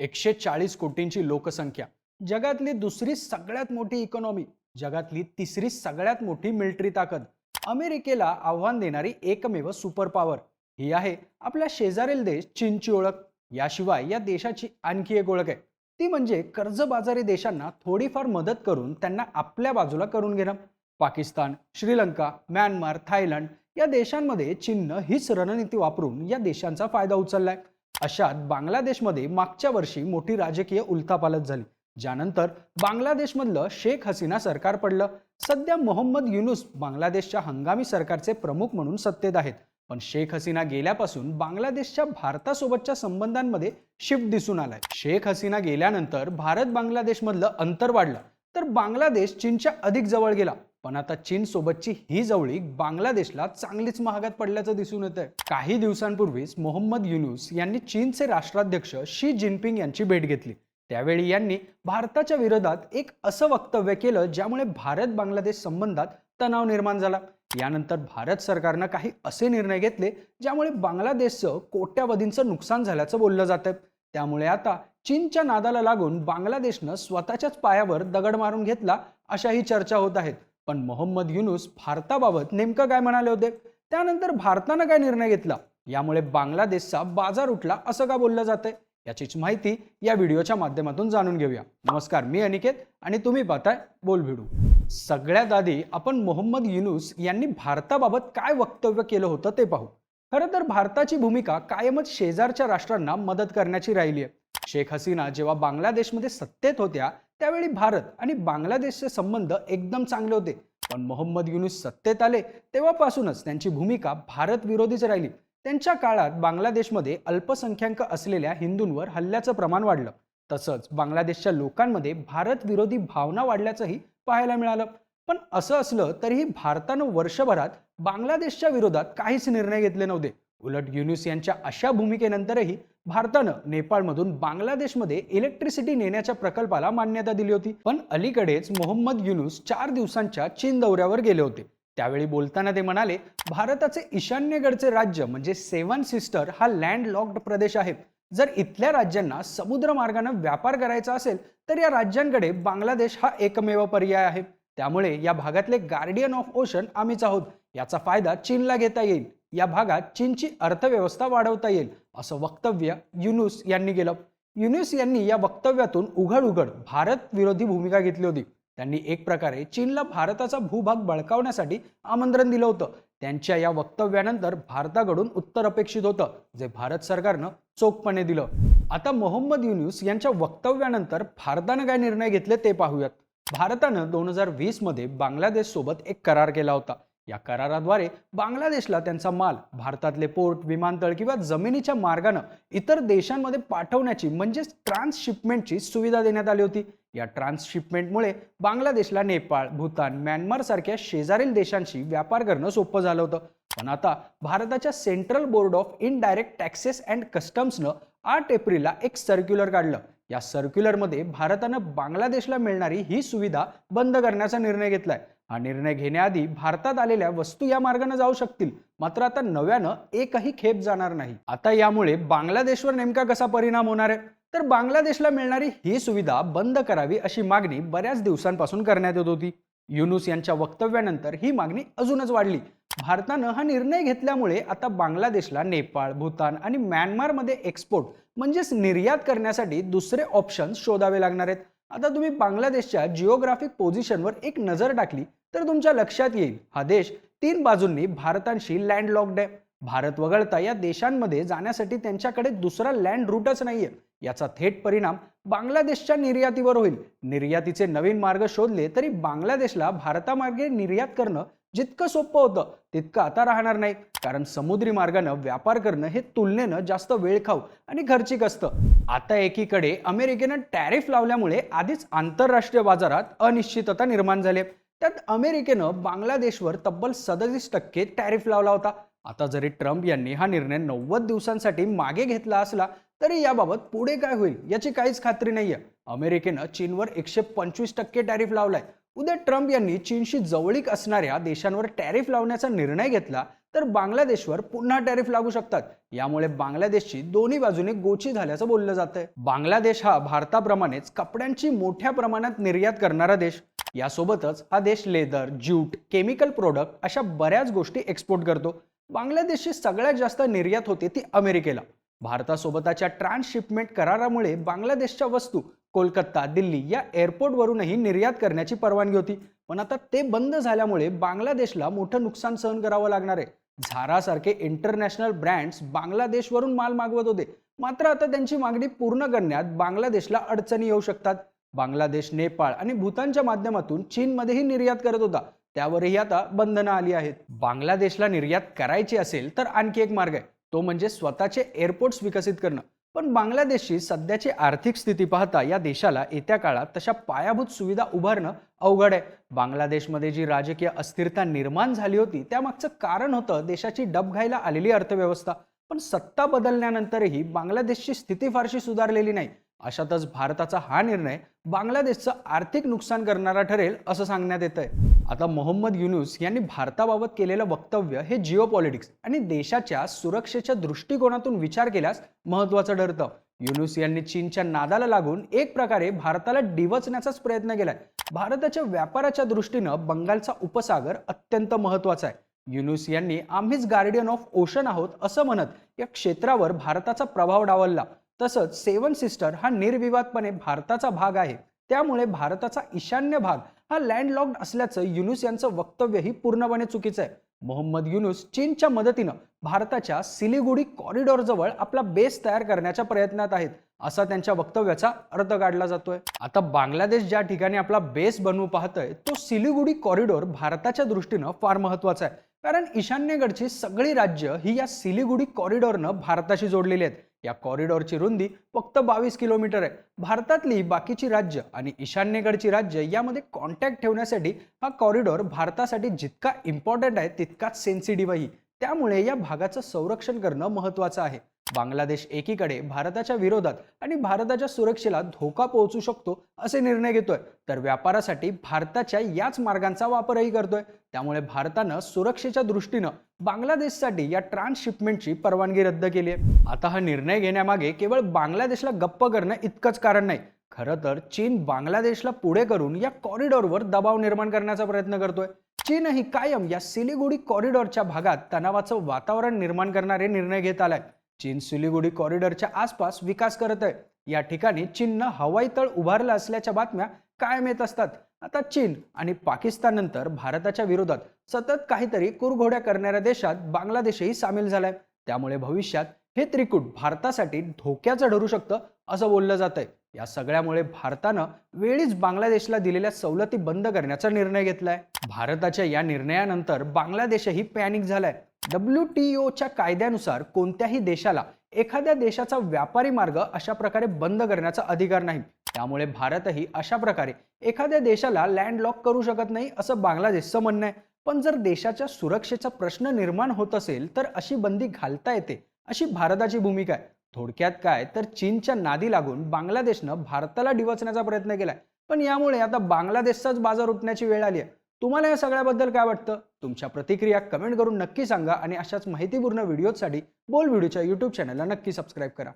एकशे चाळीस कोटींची लोकसंख्या. जगातली दुसरी सगळ्यात मोठी इकॉनॉमी जगातली तिसरी सगळ्यात मोठी मिलिटरी ताकद अमेरिकेला आव्हान देणारी एकमेव सुपर पॉवर ही आहे आपल्या शेजारील देश चीनची ओळख. याशिवाय या देशाची आणखी एक ओळख आहे. ती म्हणजे कर्जबाजारी देशांना थोडीफार मदत करून त्यांना आपल्या बाजूला करून घेणं. पाकिस्तान श्रीलंका म्यानमार थायलंड या देशांमध्ये चीननं हीच रणनीती वापरून या देशांचा फायदा उचललाय. अशात बांगलादेशमध्ये मागच्या वर्षी मोठी राजकीय उलथापालथ झाली. ज्यानंतर बांगलादेशमधलं शेख हसीना सरकार पडलं. सध्या मोहम्मद युनुस बांगलादेशच्या हंगामी सरकारचे प्रमुख म्हणून सत्तेत आहेत. पण शेख हसीना गेल्यापासून बांगलादेशच्या भारतासोबतच्या संबंधांमध्ये शिफ्ट दिसून आलाय. शेख हसीना गेल्यानंतर भारत बांगलादेशमधलं अंतर वाढलं. तर बांगलादेश चीनच्या अधिक जवळ गेला. पण आता चीन सोबतची ही जवळीक बांगलादेशला चांगलीच महागात पडल्याचं दिसून येत आहे काही दिवसांपूर्वीच मोहम्मद युनुस यांनी चीनचे राष्ट्राध्यक्ष शी जिनपिंग यांची भेट घेतली. त्यावेळी यांनी भारताच्या विरोधात एक असं वक्तव्य केलं ज्यामुळे भारत बांगलादेश संबंधात तणाव निर्माण झाला. यानंतर भारत सरकारनं काही असे निर्णय घेतले ज्यामुळे बांगलादेशचं कोट्यावधींचं नुकसान झाल्याचं बोललं जातं त्यामुळे आता चीनच्या नादाला लागून बांगलादेशनं स्वतःच्याच पायावर दगड मारून घेतला अशाही चर्चा होत आहेत. पण मोहम्मद युनुस भारताबाबत नेमकं काय म्हणाले होते? त्यानंतर भारतानं काय निर्णय घेतला? यामुळे बांगलादेशचा बाजार उठला असं का बोललं जातंय? याचीच माहिती या व्हिडिओच्या माध्यमातून जाणून घेऊया. नमस्कार मी अनिकेत आणि तुम्ही पाहताय बोल भिडू सगळ्यात आधी आपण मोहम्मद युनुस यांनी भारताबाबत काय वक्तव्य केलं होतं ते पाहू. खरं तर भारताची भूमिका कायमच शेजारच्या राष्ट्रांना मदत करण्याची राहिली आहे शेख हसीना जेव्हा बांगलादेशमध्ये सत्तेत होत्या त्यावेळी भारत आणि बांगलादेशचे संबंध एकदम चांगले होते. पण मोहम्मद युनुस सत्तेत आले तेव्हापासूनच त्यांची भूमिका भारत विरोधीच राहिली. त्यांच्या काळात बांगलादेशमध्ये अल्पसंख्याक असलेल्या हिंदूंवर हल्ल्याचं प्रमाण वाढलं. तसंच बांगलादेशच्या लोकांमध्ये भारत विरोधी भावना वाढल्याचंही पाहायला मिळालं. पण असं असलं तरीही भारतानं वर्षभरात बांगलादेशच्या विरोधात काहीच निर्णय घेतले नव्हते. उलट युनुस यांच्या अशा भूमिकेनंतरही भारतानं नेपाळमधून बांगलादेशमध्ये इलेक्ट्रिसिटी नेण्याच्या प्रकल्पाला मान्यता दिली होती. पण अलीकडेच मोहम्मद युनुस चार दिवसांच्या चीन दौऱ्यावर गेले होते. त्यावेळी बोलताना ते म्हणाले भारताचे ईशान्येकडचे राज्य म्हणजे सेवन सिस्टर हा लँड लॉक्ड प्रदेश आहे. जर इथल्या राज्यांना समुद्र मार्गानं व्यापार करायचा असेल तर या राज्यांकडे बांगलादेश हा एकमेव पर्याय आहे. त्यामुळे या भागातले गार्डियन ऑफ ओशन आम्हीच आहोत. याचा फायदा चीनला घेता येईल. या भागात चीनची अर्थव्यवस्था वाढवता येईल असं वक्तव्य युनुस यांनी केलं. युनुस यांनी या वक्तव्यातून उघड उघड भारत विरोधी भूमिका घेतली होती. त्यांनी एक प्रकारे चीनला भारताचा भूभाग बळकावण्यासाठी आमंत्रण दिलं होतं. त्यांच्या या वक्तव्यानंतर भारताकडून उत्तर अपेक्षित होतं जे भारत सरकारनं चोखपणे दिलं. आता मोहम्मद युनुस यांच्या वक्तव्यानंतर भारतानं काय निर्णय घेतले ते पाहूयात. भारतानं दोन हजार वीसमध्ये बांगलादेश सोबत एक करार केला होता. या कराराद्वारे बांगलादेशला त्यांचा माल भारतातले पोर्ट विमानतळ किंवा जमिनीच्या मार्गानं इतर देशांमध्ये पाठवण्याची म्हणजेच ट्रान्सशिपमेंटची सुविधा देण्यात आली होती. या ट्रान्सशिपमेंटमुळे बांगलादेशला नेपाळ भूतान म्यानमार सारख्या शेजारील देशांशी व्यापार करणं सोपं झालं होतं. पण आता भारताच्या central board of indirect taxes and कस्टम्सनं आठ एप्रिलला एक सर्क्युलर काढलं. या सर्क्युलरमध्ये भारतानं बांगलादेशला मिळणारी ही सुविधा बंद करण्याचा निर्णय घेतलाय. हा निर्णय घेण्याआधी भारतात आलेल्या वस्तू या मार्गाने जाऊ शकतील. मात्र आता नव्यानं एकही खेप जाणार नाही. आता यामुळे बांगलादेशवर नेमका कसा परिणाम होणार आहे? तर बांगलादेशला मिळणारी ही सुविधा बंद करावी अशी मागणी बऱ्याच दिवसांपासून करण्यात येत होती. युनुस यांच्या वक्तव्यानंतर ही मागणी अजूनच वाढली. भारतानं हा निर्णय घेतल्यामुळे आता बांगलादेशला नेपाळ भूतान आणि म्यानमारमध्ये एक्सपोर्ट म्हणजेच निर्यात करण्यासाठी दुसरे ऑप्शन शोधावे लागणार आहेत. आता तुम्ही बांगलादेशच्या जिओग्राफिक पोझिशनवर एक नजर टाकली तर तुमच्या लक्षात येईल हा देश तीन बाजूंनी भारतांशी लँड लॉकड आहे. भारत वगळता या देशांमध्ये जाण्यासाठी त्यांच्याकडे दुसरा लँड रूटच नाहीये. याचा थेट परिणाम बांगलादेशच्या निर्यातीवर होईल. निर्यातीचे नवीन मार्ग शोधले तरी बांगलादेशला भारतामार्गे निर्यात करणं जितकं सोपं होतं तितकं आता राहणार नाही. कारण समुद्री मार्गानं व्यापार करणं हे तुलनेनं जास्त वेळ खाऊ आणि खर्चिक असतं. आता एकीकडे अमेरिकेनं टॅरिफ लावल्यामुळे आधीच आंतरराष्ट्रीय बाजारात अनिश्चितता निर्माण झाली. त्यात अमेरिकेनं बांगलादेशवर तब्बल सदतीस टक्के टॅरिफ लावला होता. आता जरी ट्रम्प यांनी हा निर्णय नव्वद दिवसांसाठी मागे घेतला असला तरी याबाबत पुढे काय होईल याची काहीच खात्री नाहीये. अमेरिकेनं चीनवर एकशे पंचवीस टक्के टॅरिफ लावलाय. उद्या ट्रम्प यांनी चीनशी जवळीक असणाऱ्या देशांवर टॅरिफ लावण्याचा निर्णय घेतला तर बांगलादेशवर पुन्हा टॅरिफ लागू शकतात. यामुळे बांगलादेशची दोन्ही बाजूने गोची झाल्याचं बोललं जातंय. बांगलादेश हा भारताप्रमाणेच कपड्यांची मोठ्या प्रमाणात निर्यात करणारा देश. यासोबतच हा देश लेदर ज्यूट केमिकल प्रोडक्ट अशा बऱ्याच गोष्टी एक्सपोर्ट करतो. बांगलादेशची सगळ्यात जास्त निर्यात होते ती अमेरिकेला. भारतासोबतच्या ट्रान्सशिपमेंट करारामुळे बांगलादेशच्या वस्तू कोलकाता दिल्ली या एअरपोर्टवरूनही निर्यात करण्याची परवानगी होती. पण आता ते बंद झाल्यामुळे बांगलादेशला मोठं नुकसान सहन करावं लागणार आहे. झारासारखे इंटरनॅशनल ब्रँड्स बांगलादेशवरून माल मागवत होते. मात्र आता त्यांची मागणी पूर्ण करण्यात बांगलादेशला अडचणी येऊ शकतात. बांगलादेश नेपाळ आणि भूतानच्या माध्यमातून चीनमध्येही निर्यात करत होता. त्यावरही आता बंधनं आली आहेत. बांगलादेशला निर्यात करायची असेल तर आणखी एक मार्ग आहे. तो म्हणजे स्वतःचे एअरपोर्ट्स विकसित करणं. पण बांगलादेशची सध्याची आर्थिक स्थिती पाहता या देशाला येत्या काळात तशा पायाभूत सुविधा उभारणं अवघड आहे. बांगलादेशमध्ये जी राजकीय अस्थिरता निर्माण झाली होती त्यामागचं कारण होतं देशाची डबघाईला आलेली अर्थव्यवस्था. पण सत्ता बदलल्यानंतरही बांगलादेशची स्थिती फारशी सुधारलेली नाही. अशातच भारताचा हा निर्णय बांगलादेशचं आर्थिक नुकसान करणारा ठरेल असं सांगण्यात येत आहे आता मोहम्मद युनुस यांनी भारताबाबत केलेलं वक्तव्य हे जिओ पॉलिटिक्स आणि देशाच्या सुरक्षेच्या दृष्टिकोनातून विचार केल्यास महत्वाचं ठरतं. युनुस यांनी चीनच्या नादाला लागून एक प्रकारे भारताला डिवचण्याचाच प्रयत्न केलाय. भारताच्या व्यापाराच्या दृष्टीनं बंगालचा उपसागर अत्यंत महत्त्वाचा आहे. युनुस यांनी आम्हीच गार्डियन ऑफ ओशन आहोत असं म्हणत या क्षेत्रावर भारताचा प्रभाव डावलला. तसंच सेवन सिस्टर हा निर्विवादपणे भारताचा भाग आहे. त्यामुळे भारताचा ईशान्य भाग हा लँडलॉक्ड असल्याचं युनुस यांचं वक्तव्यही पूर्णपणे चुकीचं आहे. मोहम्मद युनुस चीनच्या मदतीनं भारताच्या सिलिगुडी कॉरिडॉरजवळ आपला बेस तयार करण्याच्या प्रयत्नात आहेत असा त्यांच्या वक्तव्याचा अर्थ काढला जातोय. आता बांगलादेश ज्या ठिकाणी आपला बेस बनवू पाहतोय तो सिलिगुडी कॉरिडॉर भारताच्या दृष्टीनं फार महत्त्वाचा आहे. कारण ईशान्येकडची सगळी राज्य ही या सिलिगुडी कॉरिडॉरनं भारताशी जोडलेली आहेत. या कॉरिडॉरची रुंदी फक्त बावीस किलोमीटर आहे. भारतातली बाकीची राज्य आणि ईशान्येकडची राज्य यामध्ये कॉन्टॅक्ट ठेवण्यासाठी हा कॉरिडॉर भारतासाठी जितका इम्पॉर्टंट आहे तितकाच सेन्सिटिव्हही त्यामुळे या भागाचं संरक्षण करणं महत्त्वाचं आहे. बांगलादेश एकीकडे भारताच्या विरोधात आणि भारताच्या सुरक्षेला धोका पोहोचू शकतो असे निर्णय घेतोय. तर व्यापारासाठी भारताच्या याच मार्गांचा वापरही करतोय. त्यामुळे भारतानं सुरक्षेच्या दृष्टीनं बांगलादेशसाठी या ट्रान्सशिपमेंटची परवानगी रद्द केली आहे. आता हा निर्णय घेण्यामागे केवळ बांगलादेशला गप्प करणं इतकंच कारण नाही. खरं तर चीन बांगलादेशला पुढे करून या कॉरिडॉरवर दबाव निर्माण करण्याचा प्रयत्न करतोय. चीनही कायम या सिलिगुडी कॉरिडॉरच्या भागात तणावाचं वातावरण निर्माण करणारे निर्णय घेत आलाय. चीन सिलिगुडी कॉरिडॉरच्या आसपास विकास करत आहे. या ठिकाणी चीननं हवाई तळ उभारलं असल्याच्या बातम्या कायम येत असतात. आता चीन आणि पाकिस्तान नंतर भारताच्या विरोधात सतत काहीतरी कुरघोड्या करणाऱ्या देशात बांगलादेशही सामील झालाय. त्यामुळे भविष्यात हे त्रिकूट भारतासाठी धोक्याचं ठरू शकतं असं बोललं जात आहे या सगळ्यामुळे भारतानं वेळीच बांगलादेशला दिलेल्या सवलती बंद करण्याचा निर्णय घेतलाय. भारताच्या या निर्णयानंतर बांगलादेशही पॅनिक झालाय. डब्ल्यू टी ओच्या कायद्यानुसार कोणत्याही देशाला एखाद्या देशाचा व्यापारी मार्ग अशा प्रकारे बंद करण्याचा अधिकार नाही. त्यामुळे भारतही अशा प्रकारे एखाद्या देशाला लँडलॉक करू शकत नाही असं बांगलादेशचं म्हणणं आहे. पण जर देशाच्या सुरक्षेचा प्रश्न निर्माण होत असेल तर अशी बंदी घालता येते अशी भारताची भूमिका आहे. थोडक्यात काय तर चीनच्या नादी लागून बांगलादेशनं भारताला डिवचण्याचा प्रयत्न केलाय. पण यामुळे आता बांगलादेशचाच बाजार उठण्याची वेळ आली आहे. तुम्हाला या सगळ्याबद्दल काय वाटतं? तुमच्या प्रतिक्रिया कमेंट करून नक्की सांगा आणि अशाच माहितीपूर्ण व्हिडिओसाठी बोल व्हिडिओच्या यूट्यूब चॅनलला नक्की सबस्क्राईब करा.